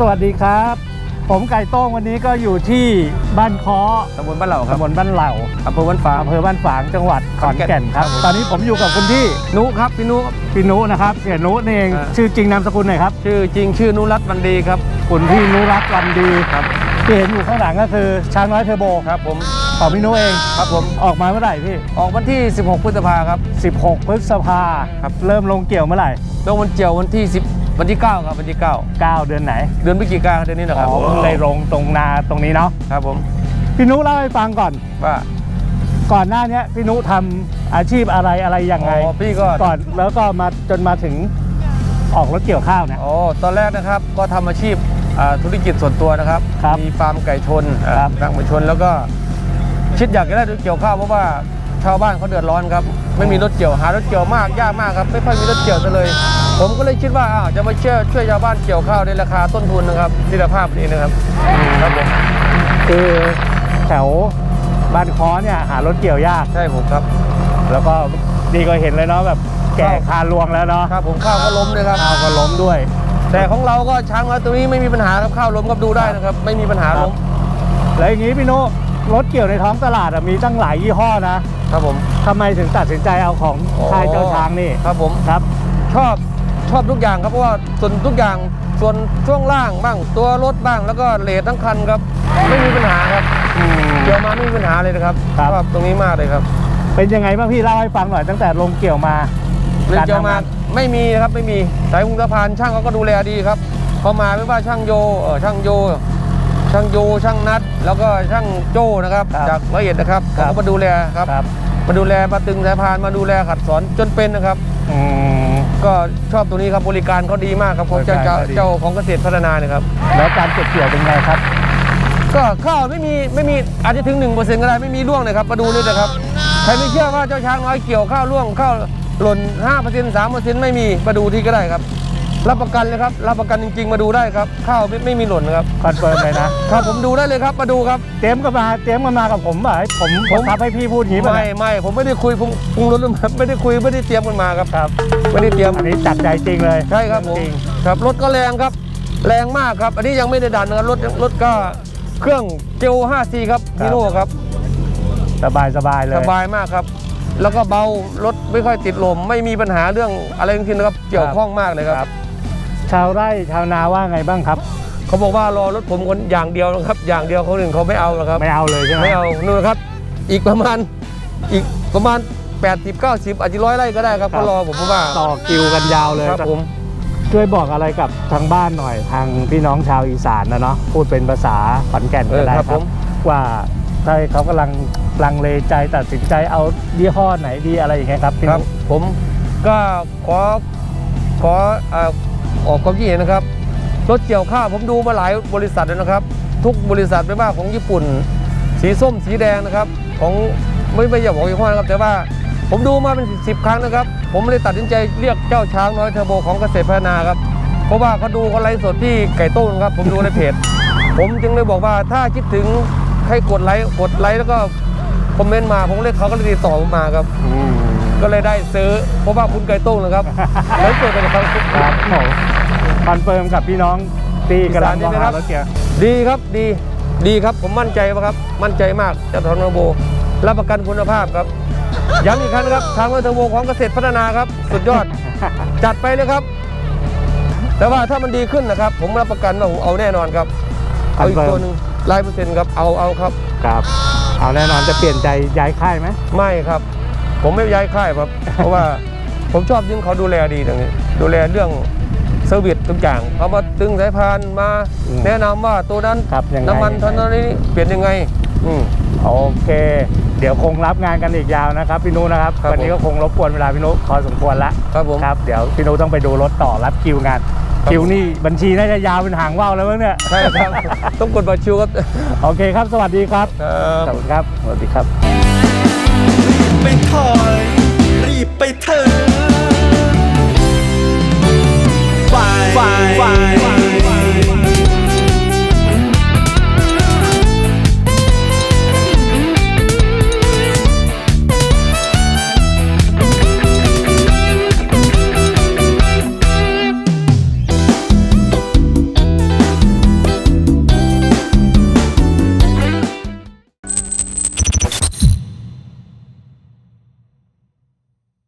สวัสดีครับ ผมไก่โต้งวันนี้ก็อยู่ที่บ้านค้อตำบลบ้านเหล่าครับตำบลบ้านเหล่าอำเภอบ้านฟ้าอำเภอบ้านฝางจังหวัดขอนแก่นครับครับ ตอนนี้ผมอยู่กับคุณพี่นุครับพี่นุพี่นุนะครับเสียนุนี่เองอ่าชื่อจริงนามสกุลหน่อยครับ ชื่อจริงชื่อนุรัตน์วันดีครับคุณพี่นุรัตน์วันดีครับที่เห็นอยู่ข้างหลังก็คือช้างน้อยเทอร์โบครับผมของพี่นุเองครับผมออกมาเมื่อไหร่พี่ออกวันที่ 16 พฤษภาครับ 16 พฤษภาครับเริ่มลงเกี่ยวเมื่อไหร่ลงวันเจียววันที่10 วันที่ 9 ครับวันที่ 9 9 เดือนไหนเดือนพฤศจิกายนเดือนนี้นะครับอ๋อเพิ่งได้ลงตรงนาตรงนี้เนาะครับผมพี่นุเล่าให้ฟังก่อน ว่า ก่อนหน้าเนี้ยพี่นุทำอาชีพอะไรอะไรยังไงอ๋อพี่ก็ ก่อนแล้วก็มาจนมาถึงออกรถเกี่ยวข้าวเนี่ย อ๋อตอนแรกนะครับก็ทำอาชีพอ่าธุรกิจส่วนตัวนะครับ ครับมีฟาร์มไก่ชนครับตั้งไก่ชนแล้วก็คิดอยากจะได้รถเกี่ยวข้าวเพราะว่า ชาวบ้านเขาเดือดร้อนครับ ไม่มีรถเกี่ยวหารถเกี่ยวมากยากมากครับไม่ค่อยมีรถเกี่ยวซะเลย ผมก็เลยคิดว่าอ้าวจะมาช่วยช่วยชาวบ้านเกี่ยวข้าวในราคาต้นทุนนะครับที่ราภาพนี้นะครับครับผมคือแถวบ้านค้อเนี่ยหารถเกี่ยวยากใช่ผมครับ แล้วก็นี่ก็เห็นเลยเนาะแบบแก่คาลวงแล้วเนาะครับผมข้าวก็ล้มเลยครับข้าวก็ล้มด้วย แต่ของเราก็ช้างน้อยตัวนี้ไม่มีปัญหาครับข้าวล้มก็ดูได้นะครับ ไม่มีปัญหาล้มแล้วอย่างนี้พี่นุ รถเกี่ยวในท้องตลาดอะมีตั้งหลายยี่ห้อนะครับผมทำไมถึงตัดสินใจเอาของค่ายเจ้าช้างนี่ครับผมครับ ชอบชอบทุกอย่างครับเพราะว่าส่วนทุกอย่างส่วนช่วงล่างบ้างตัวรถบ้างแล้วก็เลททั้งคันครับ ไม่มีปัญหาครับอืม เกี่ยวมาไม่มีปัญหาเลยนะครับครับ ชอบตรงนี้มากเลยครับเป็นยังไงบ้างพี่เล่าให้ฟังหน่อยตั้งแต่ลงเกี่ยวมาเรื่องเกี่ยวมาการทำงนไม่มีนะครับไม่มีสายคงสะพานช่างเขาก็ดูแลดีครับพอมาไม่ว่าช่างโยเออช่างโย ช่างโยช่างนัด แล้วก็ช่างโจ้นะครับ ครับจากร้อยเอ็ดนะครับครัเขาบ ก็มาดูแลครับครับมาดูแลมาตึงสายพานมาดูแลขัดสอนจนเป็นนะครับ อืม ก็ชอบตรงนี้ครับบริการเขาดีมากครับของเจ้าบริการเขาดี เจ้าของเกษตรพัฒนาเนี่ยครับ แล้วการเก็บเกี่ยวเป็นไงครับ ก็ข้าวไม่มีไม่มีอาจจะถึง 1%ก็ได้ไม่มีร่วงเลยครับมาดูนี่เลยครับใครไม่เชื่อว่าเจ้าช้างน้อยเกี่ยวข้าวร่วงข้าวหล่น5% 3%ไม่มีมาดูที่ก็ได้ครับ รับประกันเลยครับ รับประกันจริง ๆ มาดูได้ครับ ข้าวไม่ไม่มีหล่นครับคอนเฟิร์มเลยนะ ครับผมดูได้เลยครับ มาดูครับ เตรียมกันมาเตรียมกันมากับผมป่ะให้ผมผมทับให้พี่พูดอย่างนี้ป่ะไม่เนี่ยไม่ผมไม่ได้คุยผมปรุงรสไม่ได้คุยไม่ได้เตรียมกันมาครับ ครับไม่ได้เตรียม อันนี้จัดใจจริงเลยใช่ครับผมจริงครับรถก็แรงครับ แรงมากครับ อันนี้ยังไม่ได้ดันนะครับรถรถก็เครื่องเจล 5C ครับฮีโน่ครับ สบายสบายเลยสบายมากครับ แล้วก็เบารถไม่ค่อยติดลม ไม่มีปัญหาเรื่องอะไรทั้งสิ้นนะครับ เกี่ยวข้องมากเลยครับ ชาวไร่ชาวนาว่าไงบ้างครับ เขาบอกว่ารอรถผมคนอย่างเดียวนะครับ อย่างเดียวคนอื่นเขาไม่เอาหรอกครับ ไม่เอาเลยใช่ไหมไม่เอานู่นครับ อีกประมาณอีกประมาณ 80 90อาจจะร้อยไร่ก็ได้ครับเขารอผมเพราะว่าต่อคิวกันยาวเลยครับผมช่วยบอกอะไรกับทางบ้านหน่อยทางพี่น้องชาวอีสานนะเนาะพูดเป็นภาษาขอนแก่นก็ได้เออครับคผรับมว่าถ้าเขากำลังลังเลใจตัดสินใจเอายี่ห้อไหนดีอะไรอย่างเงี้ยครับพี่ครับนุผมก็ขอขอเอ่อออกความคิดเห็นนะครับ รถเกี่ยวข้าวผมดูมาหลายบริษัทแล้วนะครับ ทุกบริษัทไม่ว่าของญี่ปุ่น สีส้มสีแดงนะครับ ของไม่ไม่อยากบอกยี่ห้อนะครับแต่ว่าผมดูมาเป็นสิบครั้งนะครับ ผมเลยตัดสินใจเรียกเจ้าช้างน้อยเทอร์โบของเกษตรพัฒนาครับ เพราะว่าเขาดูเขาไลฟ์สดที่ไก่ต้นครับ ผมดูในเพจ ผมจึงเลยบอกว่าถ้าคิดถึงให้กดไลค์กดไลค์แล้วก็คอมเมนต์มา ผมเลยเขาก็เลยติดต่อผมมาครับอืมก็เลยได้ซื้อ เพราะว่าคุณไก่โต้งนะครับแล้วเกิดเป็นครับครับผม คอนเฟิร์มกับพี่น้องที่กำลังมองอีสานใช่ไหมครัหาบรถเกียร์ดีครับดีดีครับผมมั่นใจว่าครับ มั่นใจมากเจากทอนโบรับประกันคุณภาพครับย้ำอีกครั้งนะครับทางรถเทอร์โบของเกษตรพัฒนาครับ สุดยอดจัดไปเลยครับ แต่ว่าถ้ามันดีขึ้นนะครับ ผมรับประกันว่าผมเอาแน่นอนครับ เอาอีกตัวหนึ่งรายเปอร์เซ็นต์ครับเอาเอาครับครับ เอาแน่นอนจะเปลี่ยนใจย้ายค่ายไหมไม่ครับ ผมไม่ย้ายค่ายครับ เพราะว่าผมชอบยิ่งเขาดูแลดีตรงนี้ ดูแลเรื่อง เซอร์วิสทุกอย่างเขามาตึงสายพานมาอืมแนะนำว่าตัวนั้นครับยังไงน้ำมันเท่านั้นนี้เปลี่ยนยังไงอืม โอเค เดี๋ยวคงรับงานกันอีกยาวนะครับพี่นุนะครับครับ วันนี้ก็คงรบกวนเวลาพี่นุพอสมควรละครับผม ครับเดี๋ยวพี่นุต้องไปดูรถต่อรับคิวงาน ครับ คิวนี่บัญชีน่าจะยาวเป็นหางว่าวแล้วมั้งเนี่ยใช่ครับ ต้องกดบัตรคิวครับโอเคครับสวัสดีครับครับ ขอบคุณครับสวัสดีครับไปถอยรีบไปเถิด